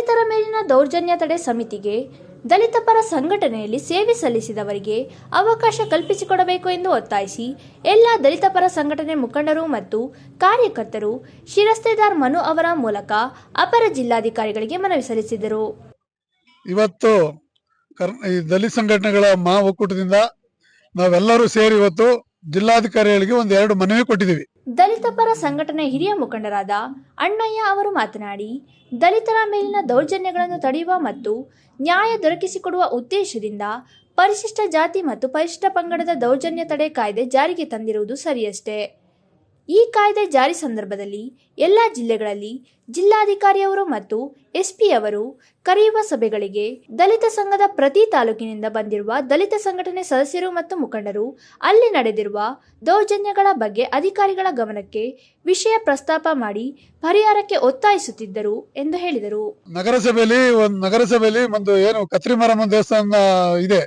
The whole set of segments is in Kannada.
ದಲಿತರ ಮೇಲಿನ ದೌರ್ಜನ್ಯ ತಡೆ ಸಮಿತಿಗೆ ದಲಿತ ಪರ ಸಂಘಟನೆಯಲ್ಲಿ ಸೇವೆ ಸಲ್ಲಿಸಿದವರಿಗೆ ಅವಕಾಶ ಕಲ್ಪಿಸಿಕೊಡಬೇಕು ಎಂದು ಒತ್ತಾಯಿಸಿ ಎಲ್ಲ ದಲಿತ ಪರ ಸಂಘಟನೆ ಮುಖಂಡರು ಮತ್ತು ಕಾರ್ಯಕರ್ತರು ಶಿರಸ್ತೆದಾರ್ ಮನು ಅವರ ಮೂಲಕ ಅಪರ ಜಿಲ್ಲಾಧಿಕಾರಿಗಳಿಗೆ ಮನವಿ ಸಲ್ಲಿಸಿದರು. ಇವತ್ತು ಈ ದಲಿತ ಸಂಘಟನೆಗಳ ಮಹಾ ಒಕ್ಕೂಟದಿಂದ ನಾವೆಲ್ಲರೂ ಸೇರಿ ಇವತ್ತು ಜಿಲ್ಲಾಧಿಕಾರಿಗಳಿಗೆ ಒಂದು ಎರಡು ಮನವಿ ಕೊಟ್ಟಿದ್ದೀವಿ. ದಲಿತ ಪರ ಸಂಘಟನೆ ಹಿರಿಯ ಮುಖಂಡರಾದ ಅಣ್ಣಯ್ಯ ಅವರು ಮಾತನಾಡಿ, ದಲಿತರ ಮೇಲಿನ ದೌರ್ಜನ್ಯಗಳನ್ನು ತಡೆಯುವ ಮತ್ತು ನ್ಯಾಯ ದೊರಕಿಸಿಕೊಡುವ ಉದ್ದೇಶದಿಂದ ಪರಿಶಿಷ್ಟ ಜಾತಿ ಮತ್ತು ಪರಿಶಿಷ್ಟ ಪಂಗಡದ ದೌರ್ಜನ್ಯ ತಡೆ ಕಾಯ್ದೆ ಜಾರಿಗೆ ತಂದಿರುವುದು ಸರಿಯಷ್ಟೇ. ಈ ಕಾಯ್ದೆ ಜಾರಿ ಸಂದರ್ಭದಲ್ಲಿ ಎಲ್ಲ ಜಿಲ್ಲೆಗಳಲ್ಲಿ ಜಿಲ್ಲಾಧಿಕಾರಿಯವರು ಮತ್ತು ಎಸ್ಪಿಯವರು ಕರೆಯುವ ಸಭೆಗಳಿಗೆ ದಲಿತ ಸಂಘದ ಪ್ರತಿ ತಾಲೂಕಿನಿಂದ ಬಂದಿರುವ ದಲಿತ ಸಂಘಟನೆ ಸದಸ್ಯರು ಮತ್ತು ಮುಖಂಡರು ಅಲ್ಲಿ ನಡೆದಿರುವ ದೌರ್ಜನ್ಯಗಳ ಬಗ್ಗೆ ಅಧಿಕಾರಿಗಳ ಗಮನಕ್ಕೆ ವಿಷಯ ಪ್ರಸ್ತಾಪ ಮಾಡಿ ಪರಿಹಾರಕ್ಕೆ ಒತ್ತಾಯಿಸುತ್ತಿದ್ದರು ಎಂದು ಹೇಳಿದರು. ನಗರಸಭೆಯಲ್ಲಿ ಒಂದು ನಗರಸಭೆಯಲ್ಲಿ ಒಂದು ಏನು ಕತ್ರಿ ಮಾರಮ್ಮನ ದೇವಸ್ಥಾನ ಇದೆ.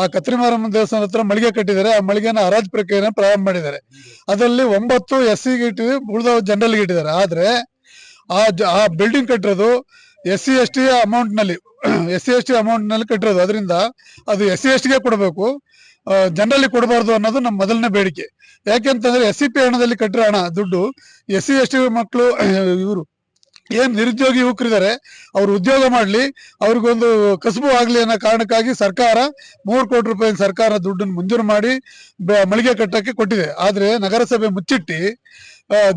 ಆ ಕತ್ರಿ ಮಾರಮ್ಮನ ದೇವಸ್ಥಾನ ಹತ್ರ ಮಳಿಗೆ ಕಟ್ಟಿದ್ದಾರೆ. ಆ ಮಳಿಗೆನ ಹರಾಜ್ ಪ್ರಕ್ರಿಯೆನ ಪ್ರಾರಂಭ ಮಾಡಿದ್ದಾರೆ. ಅದರಲ್ಲಿ ಒಂಬತ್ತು ಎಸ್ ಸಿಗೆ ಇಟ್ಟಿವಿ ಉಳಿದ ಜನರಲ್ಗೆ ಇಟ್ಟಿದ್ದಾರೆ. ಆದ್ರೆ ಆ ಆ ಬಿಲ್ಡಿಂಗ್ ಕಟ್ಟಿರೋದು ಎಸ್ ಸಿ ಎಸ್ ಟಿ ಅಮೌಂಟ್ನಲ್ಲಿ. ಎಸ್ ಸಿ ಎಸ್ ಟಿ ಅಮೌಂಟ್ನಲ್ಲಿ ಕಟ್ಟಿರೋದು. ಅದರಿಂದ ಅದು ಎಸ್ ಸಿ ಎಸ್ ಟಿಗೆ ಕೊಡಬೇಕು ಜನರಲ್ಲಿ ಕೊಡಬಾರ್ದು ಅನ್ನೋದು ನಮ್ಮ ಮೊದಲನೇ ಬೇಡಿಕೆ. ಯಾಕೆಂತಂದ್ರೆ ಎಸ್ ಸಿ ಪಿ ಹಣದಲ್ಲಿ ಕಟ್ಟಿರೋ ಹಣ, ದುಡ್ಡು ಎಸ್ ಸಿ ಎಸ್ ಟಿ ಮಕ್ಕಳು, ಇವರು ಏನ್ ನಿರುದ್ಯೋಗಿ ಯುವಕರಿದ್ದಾರೆ, ಅವ್ರು ಉದ್ಯೋಗ ಮಾಡ್ಲಿ, ಅವ್ರಿಗೊಂದು ಕಸಬು ಆಗ್ಲಿ ಅನ್ನೋ ಕಾರಣಕ್ಕಾಗಿ ಸರ್ಕಾರ ಮೂರು ಕೋಟಿ ರೂಪಾಯಿ ಸರ್ಕಾರ ದುಡ್ಡನ್ನು ಮಂಜೂರು ಮಾಡಿ ಮಳಿಗೆ ಕಟ್ಟಕ್ಕೆ ಕೊಟ್ಟಿದೆ. ಆದ್ರೆ ನಗರಸಭೆ ಮುಚ್ಚಿಟ್ಟಿ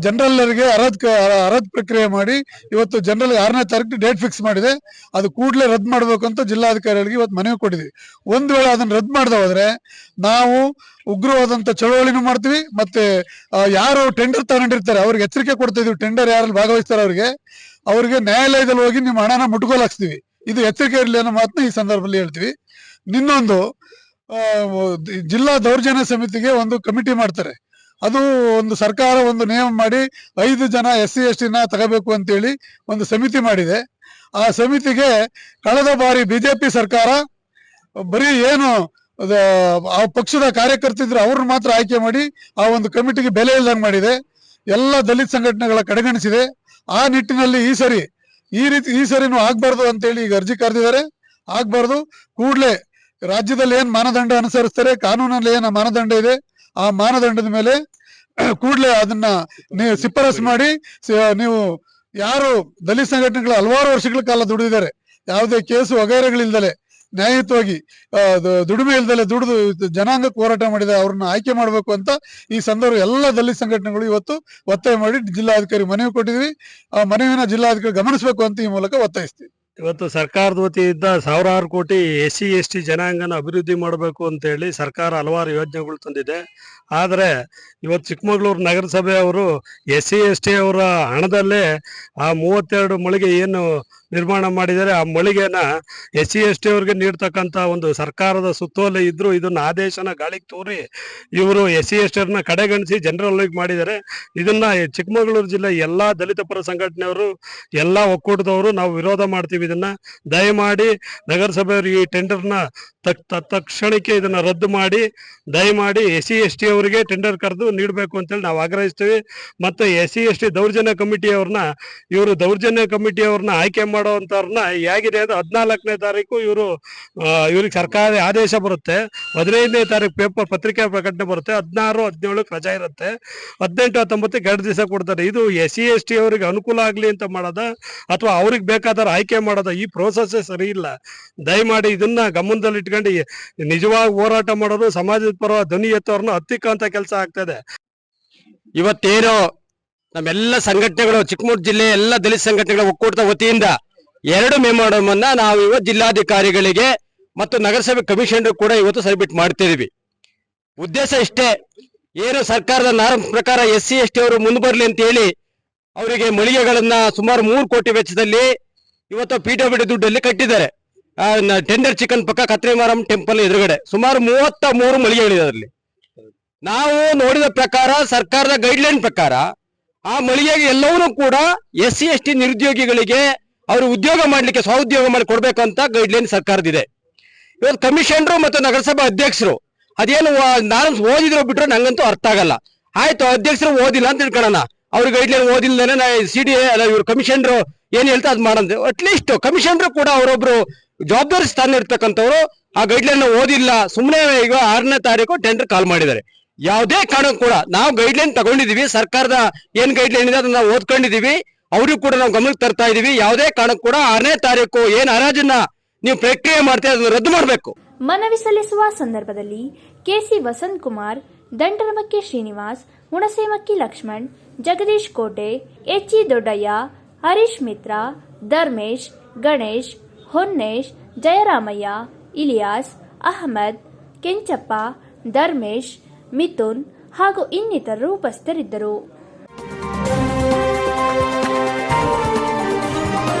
ಜನರಲ್ಲರಿಗೆ ಅರ್ಹತ್ ಅರ್ಹತ್ ಪ್ರಕ್ರಿಯೆ ಮಾಡಿ ಇವತ್ತು ಜನರಲ್ ಆರನೇ ತಾರೀಕು ಡೇಟ್ ಫಿಕ್ಸ್ ಮಾಡಿದೆ. ಅದು ಕೂಡಲೇ ರದ್ದು ಮಾಡಬೇಕು ಅಂತ ಜಿಲ್ಲಾಧಿಕಾರಿಗಳಿಗೆ ಇವತ್ತು ಮನವಿ ಕೊಟ್ಟಿದ್ವಿ. ಒಂದು ವೇಳೆ ಅದನ್ನ ರದ್ದು ಮಾಡದೆ ಹೋದ್ರೆ ನಾವು ಉಗ್ರವಾದಂತ ಚಳವಳಿನೂ ಮಾಡ್ತೀವಿ, ಮತ್ತೆ ಯಾರು ಟೆಂಡರ್ ತಗೊಂಡಿರ್ತಾರೆ, ಅವ್ರಿಗೆ ಎಚ್ಚರಿಕೆ ಕೊಡ್ತಾ ಟೆಂಡರ್ ಯಾರಲ್ಲಿ ಭಾಗವಹಿಸ್ತಾರೆ ಅವ್ರಿಗೆ ಅವ್ರಿಗೆ ನ್ಯಾಯಾಲಯದಲ್ಲಿ ಹೋಗಿ ನಿಮ್ಮ ಹಣನ ಮುಟ್ಗೋಲ್ ಹಾಕ್ಸ್ತೀವಿ. ಇದು ಎಚ್ಚರಿಕೆ ಇರಲಿ ಅನ್ನೋ ಮಾತನ್ನ ಈ ಸಂದರ್ಭದಲ್ಲಿ ಹೇಳ್ತೀವಿ. ನಿನ್ನೊಂದು ಜಿಲ್ಲಾ ದೌರ್ಜನ್ಯ ಸಮಿತಿಗೆ ಒಂದು ಕಮಿಟಿ ಮಾಡ್ತಾರೆ. ಅದು ಒಂದು ಸರ್ಕಾರ ಒಂದು ನಿಯಮ ಮಾಡಿ ಐದು ಜನ ಎಸ್ ಸಿ ಎಸ್ ಟಿನ ತಗೋಬೇಕು ಅಂತೇಳಿ ಒಂದು ಸಮಿತಿ ಮಾಡಿದೆ. ಆ ಸಮಿತಿಗೆ ಕಳೆದ ಬಾರಿ ಬಿಜೆಪಿ ಸರ್ಕಾರ ಬರೀ ಏನು ಆ ಪಕ್ಷದ ಕಾರ್ಯಕರ್ತಿದ್ರು ಅವ್ರನ್ನ ಮಾತ್ರ ಆಯ್ಕೆ ಮಾಡಿ ಆ ಒಂದು ಕಮಿಟಿಗೆ ಬೆಲೆ ಇಲ್ಲದಂಗೆ ಮಾಡಿದೆ. ಎಲ್ಲ ದಲಿತ ಸಂಘಟನೆಗಳ ಕಡೆಗಣಿಸಿದೆ. ಆ ನಿಟ್ಟಿನಲ್ಲಿ ಈ ಸರಿ ಈ ರೀತಿ ಈ ಸರಿನೂ ಆಗ್ಬಾರ್ದು ಅಂತೇಳಿ ಈಗ ಅರ್ಜಿ ಕರೆದಿದ್ದಾರೆ. ಆಗ್ಬಾರ್ದು. ಕೂಡಲೇ ರಾಜ್ಯದಲ್ಲಿ ಏನ್ ಮಾನದಂಡ ಅನುಸರಿಸ್ತಾರೆ, ಕಾನೂನಲ್ಲಿ ಏನು ಮಾನದಂಡ ಇದೆ ಆ ಮಾನದಂಡದ ಮೇಲೆ ಕೂಡಲೇ ಅದನ್ನ ನೀವು ಶಿಫಾರಸು ಮಾಡಿ ನೀವು ಯಾರು ದಲಿತ ಸಂಘಟನೆಗಳು ಹಲವಾರು ವರ್ಷಗಳ ಕಾಲ ದುಡಿದಿದ್ದಾರೆ. ಯಾವುದೇ ಕೇಸು ವಗೈರೆಗಳಿಲ್ದಲೆ, ನ್ಯಾಯಯುತವಾಗಿ ದುಡಿಮೆ ಇಲ್ದಲೆ ದುಡಿದು ಜನಾಂಗಕ್ಕೆ ಹೋರಾಟ ಮಾಡಿದ ಅವ್ರನ್ನ ಆಯ್ಕೆ ಮಾಡಬೇಕು ಅಂತ ಈ ಸಂದರ್ಭ ಎಲ್ಲ ದಲಿತ ಸಂಘಟನೆಗಳು ಇವತ್ತು ಒತ್ತಾಯ ಮಾಡಿ ಜಿಲ್ಲಾಧಿಕಾರಿ ಮನವಿ ಕೊಟ್ಟಿದ್ವಿ ಆ ಮನವಿನ ಜಿಲ್ಲಾಧಿಕಾರಿ ಗಮನಿಸಬೇಕು ಅಂತ ಈ ಮೂಲಕ ಒತ್ತಾಯಿಸ್ತೀವಿ. ಇವತ್ತು ಸರ್ಕಾರದ ವತಿಯಿಂದ ಸಾವಿರಾರು ಕೋಟಿ ಎಸ್ ಸಿ ಎಸ್ ಟಿ ಜನಾಂಗನ ಅಭಿವೃದ್ಧಿ ಮಾಡಬೇಕು ಅಂತೇಳಿ ಸರ್ಕಾರ ಹಲವಾರು ಯೋಜನೆಗಳು ತಂದಿದೆ. ಆದರೆ ಇವತ್ತು ಚಿಕ್ಕಮಗಳೂರು ನಗರಸಭೆಯವರು ಎಸ್ ಸಿ ಎಸ್ ಟಿ ಅವರ ಹಣದಲ್ಲೇ ಆ ಮೂವತ್ತೆರಡು ಮಳಿಗೆ ಏನು ನಿರ್ಮಾಣ ಮಾಡಿದರೆ ಆ ಮಳಿಗೆನ ಎಸ್ ಸಿ ಎಸ್ ಟಿ ಅವ್ರಿಗೆ ನೀಡ್ತಕ್ಕಂಥ ಒಂದು ಸರ್ಕಾರದ ಸುತ್ತೋಲೆ ಇದ್ರು ಇದನ್ನ ಆದೇಶನ ಗಾಳಿಗೆ ತೂರಿ ಇವರು ಎಸ್ ಸಿ ಎಸ್ ಟಿಯವ್ರನ್ನ ಕಡೆಗಣಿಸಿ ಜನರಲ್ ಮಾಡಿದ್ದಾರೆ ಇದನ್ನ ಚಿಕ್ಕಮಗಳೂರು ಜಿಲ್ಲೆ ಎಲ್ಲಾ ದಲಿತ ಪರ ಸಂಘಟನೆಯವರು, ಎಲ್ಲಾ ಒಕ್ಕೂಟದವರು ನಾವು ವಿರೋಧ ಮಾಡ್ತೀವಿ ಇದನ್ನ. ದಯಮಾಡಿ ನಗರಸಭೆಯವರು ಈ ಟೆಂಡರ್ನ ತಕ್ಷಣಕ್ಕೆ ಇದನ್ನ ರದ್ದು ಮಾಡಿ, ದಯಮಾಡಿ ಎಸ್ ಸಿ ಎಸ್ ಟಿ ಅವರಿಗೆ ಟೆಂಡರ್ ಕರೆದು ನೀಡಬೇಕು ಅಂತೇಳಿ ನಾವು ಆಗ್ರಹಿಸ್ತೀವಿ. ಮತ್ತೆ ಎಸ್ ಸಿ ಎಸ್ ಟಿ ದೌರ್ಜನ್ಯ ಕಮಿಟಿಯವ್ರನ್ನ, ಇವರು ದೌರ್ಜನ್ಯ ಕಮಿಟಿಯವ್ರನ್ನ ಆಯ್ಕೆ ಮಾಡೋವಂಥವ್ರನ್ನ ಹೇಗಿದೆ ಅಂದ್ರೆ ಹದಿನಾಲ್ಕನೇ ತಾರೀಕು ಇವರು ಇವ್ರಿಗೆ ಸರ್ಕಾರ ಆದೇಶ ಬರುತ್ತೆ. ಹದಿನೈದನೇ ತಾರೀಕು ಪೇಪರ್, ಪತ್ರಿಕೆ ಪ್ರಕಟಣೆ ಬರುತ್ತೆ. ಹದಿನಾರು, ಹದಿನೇಳಕ್ಕೆ ರಜಾ ಇರುತ್ತೆ. ಹದಿನೆಂಟು, ಹತ್ತೊಂಬತ್ತಕ್ಕೆ ಎರಡು ದಿವಸ ಕೊಡ್ತಾರೆ. ಇದು ಎಸ್ ಸಿ, ಎಸ್ ಟಿ ಅವರಿಗೆ ಅನುಕೂಲ ಆಗಲಿ ಅಂತ ಮಾಡೋದ ಅಥವಾ ಅವ್ರಿಗೆ ಬೇಕಾದ್ರೆ ಆಯ್ಕೆ ಮಾಡೋದ ಈ ಪ್ರೋಸೆಸ್ ಸರಿ ಇಲ್ಲ. ದಯಮಾಡಿ ಇದನ್ನ ಗಮನದಲ್ಲಿ ಇಟ್ಕೊಂಡು ನಿಜವಾಗಿ ಹೋರಾಟ ಮಾಡೋದು ಸಮಾಜದ ಪರ ಧ್ವನಿ ಎತ್ತವ್ರನ್ನ ಹತ್ತಿಕ್ಕಂತ ಕೆಲಸ ಆಗ್ತದೆ ಇವತ್ತೇನೋ ನಮ್ಮೆಲ್ಲ ಸಂಘಟನೆಗಳು, ಚಿಕ್ಕಮಗಳೂರು ಜಿಲ್ಲೆ ಎಲ್ಲ ದಲಿತ ಸಂಘಟನೆಗಳ ಒಕ್ಕೂಟದ ವತಿಯಿಂದ ಎರಡು ಮೆಮೋರಂಡಮ್ ಅನ್ನ ನಾವು ಇವತ್ತು ಜಿಲ್ಲಾಧಿಕಾರಿಗಳಿಗೆ ಮತ್ತು ನಗರಸಭೆ ಕಮಿಷನರ್ ಕೂಡ ಇವತ್ತು ಸಬ್ಮಿಟ್ ಮಾಡ್ತಿದೀವಿ ಉದ್ದೇಶ ಇಷ್ಟೇ, ಏನು ಸರ್ಕಾರದ ನಾರಂ ಪ್ರಕಾರ ಎಸ್ ಸಿ, ಎಸ್ ಟಿ ಅವರು ಮುಂದೆ ಬರಲಿ ಅಂತ ಹೇಳಿ ಅವರಿಗೆ ಮಳಿಗೆಗಳನ್ನ ಸುಮಾರು ಮೂರು ಕೋಟಿ ವೆಚ್ಚದಲ್ಲಿ ಇವತ್ತು ಪಿ ಡಬ್ಲ್ಯೂ ದುಡ್ಡಲ್ಲಿ ಕಟ್ಟಿದ್ದಾರೆ. ಟೆಂಡರ್ ಚಿಕನ್ ಪಕ್ಕ ಕತ್ರಿಮಾರಂ ಟೆಂಪಲ್ ಎದುರುಗಡೆ ಸುಮಾರು ಮೂವತ್ತ ಮೂರು ಮಳಿಗೆಗಳಿದೆ ಅದರಲ್ಲಿ. ನಾವು ನೋಡಿದ ಪ್ರಕಾರ, ಸರ್ಕಾರದ ಗೈಡ್ಲೈನ್ ಪ್ರಕಾರ ಆ ಮಳಿಗೆಗೆ ಎಲ್ಲವನ್ನೂ ಕೂಡ ಎಸ್ ಸಿ, ಎಸ್ ಟಿ ನಿರುದ್ಯೋಗಿಗಳಿಗೆ ಅವರು ಉದ್ಯೋಗ ಮಾಡ್ಲಿಕ್ಕೆ ಸ್ವಉದ್ಯೋಗ ಮಾಡಿ ಗೈಡ್ ಗೈಡ್ಲೈನ್ ಸರ್ಕಾರದಿದೆ. ಇವತ್ತು ಕಮಿಷನರು ಮತ್ತು ನಗರಸಭಾ ಅಧ್ಯಕ್ಷರು, ಅದೇನು ನಾನು ಓದಿದ್ರು ಬಿಟ್ಟರೆ ನಂಗಂತೂ ಅರ್ಥ ಆಗಲ್ಲ. ಆಯ್ತು, ಅಧ್ಯಕ್ಷರು ಓದಿಲ್ಲ ಅಂತ ತಿಳ್ಕೊಳ್ಳೋಣ. ಅವ್ರ ಗೈಡ್ಲೈನ್ ಓದಿಲ್ಲದೇನೆ ನಾ ಸಿ ಡಿ ಎಲ್ಲ ಇವ್ರು ಕಮಿಷನರು ಏನು ಹೇಳ್ತಾ ಅದು ಮಾಡಂತೆ ಅಟ್ಲೀಸ್ಟ್ ಕಮಿಷನರು ಕೂಡ ಅವರೊಬ್ರು ಜವಾಬ್ದಾರಿ ಸ್ಥಾನ ಇರ್ತಕ್ಕಂಥವ್ರು ಆ ಗೈಡ್ಲೈನ್ ಓದಿಲ್ಲ. ಸುಮ್ಮನೆ ಈಗ ಆರನೇ ತಾರೀಕು ಟೆಂಡರ್ ಕಾಲ್ ಮಾಡಿದ್ದಾರೆ. ಯಾವುದೇ ಕಾರಣಕ್ಕೂ ಕೂಡ ನಾವು ಗೈಡ್ಲೈನ್ ತಗೊಂಡಿದೀವಿ ಸರ್ಕಾರದ ಏನ್ ಗೈಡ್ಲೈನ್ ಇದೆ ಅದನ್ನ ಓದ್ಕೊಂಡಿದೀವಿ ಅವ್ರಿಗೂ ಕೂಡ ನಾವು ಗಮನಕ್ಕೆ ತರ್ತಾ ಇದೀವಿ. ಯಾವುದೇ ಕಾರಣಕ್ಕೂ ಕೂಡ ಆರನೇ ತಾರೀಕು ಏನ್ ಹರಾಜನ್ನ ನೀವು ಪ್ರಕ್ರಿಯೆ ಮಾಡ್ತೀರಾ, ಅದನ್ನು ರದ್ದು ಮಾಡಬೇಕು. ಮನವಿ ಸಲ್ಲಿಸುವ ಸಂದರ್ಭದಲ್ಲಿ KC Vasanth Kumar Dandaramakki Srinivas, Hunasemakki Lakshman, Jagadish Kote, H E Doddaiah, Harish Mitra, Dharmesh, Ganesh, Honnesh, Jayaramaiah, Ilyas, Ahmed, Kenchappa, Dharmesh, Mithun ಹಾಗೂ ಇನ್ನಿತರರು ಉಪಸ್ಥಿತರಿದ್ದರು.